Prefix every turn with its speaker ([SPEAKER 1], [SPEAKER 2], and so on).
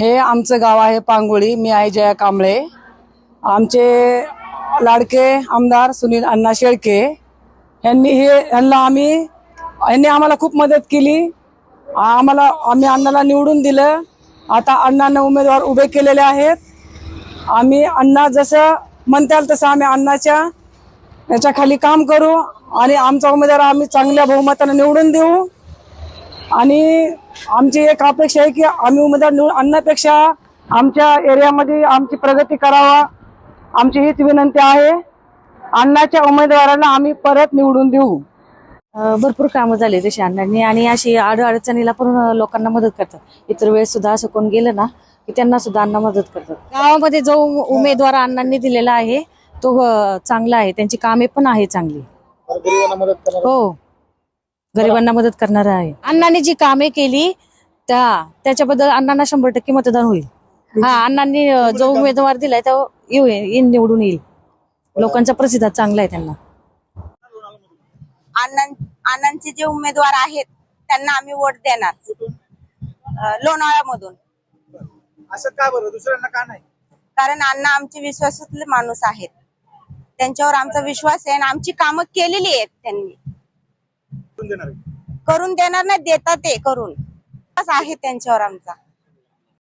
[SPEAKER 1] हे आमचं गाव आहे पांगोळी. मी आहे जया कांबळे. आमचे लाडके आमदार सुनील अण्णा शेळके. यांनी हे यांना आम्ही यांनी आम्हाला खूप मदत केली. आम्हाला आम्ही अण्णाला निवडून दिलं. आता अण्णांना उमेदवार उभे केलेले आहेत. आम्ही अण्णा जसं म्हणताल तसं आम्ही अण्णाच्या याच्या खाली काम करू आणि आमचा उमेदवार आम्ही चांगल्या बहुमताने निवडून देऊ. आणि आमची एक अपेक्षा आहे की आम्ही उमेदवार निवडून आणण्यापेक्षा आमच्या एरियामध्ये आमची प्रगती करावा आमची हीच विनंती आहे. अण्णाच्या उमेदवारांना आम्ही परत निवडून देऊ.
[SPEAKER 2] भरपूर कामं झाले तशी अण्णांनी आणि अशी आड अडचणीला पण लोकांना मदत करतात. इतर वेळेस सुद्धा असं कोण गेलं ना की त्यांना सुद्धा अण्णा मदत करतात. गावामध्ये जो उम- उमेदवार अण्णांनी दिलेला आहे तो चांगला आहे. त्यांची कामे पण आहे चांगली. हो. गरिबांना मदत करणार आहे. अण्णांनी जी कामे केली त्या त्याच्याबद्दल अण्णांना शंभर टक्के मतदान होईल. हा अण्णांनी जो उमेदवार दिलाय तो येऊ येईन निवडून येईल. लोकांचा प्रतिसाद चांगला आहे त्यांना.
[SPEAKER 3] आनंद आनंदचे जे उमेदवार आहेत त्यांना आम्ही वोट देणार. लोणावळ्यामधून.
[SPEAKER 4] असं का बरं? दुसऱ्यांना का नाही?
[SPEAKER 3] कारण अण्णा आमचे विश्वासातले माणूस आहेत. त्यांच्यावर आमचा विश्वास आहे आणि आमची कामं केलेली आहेत त्यांनी? करून देणार नाही देतात ते करून. आहे त्यांच्यावर आमचा.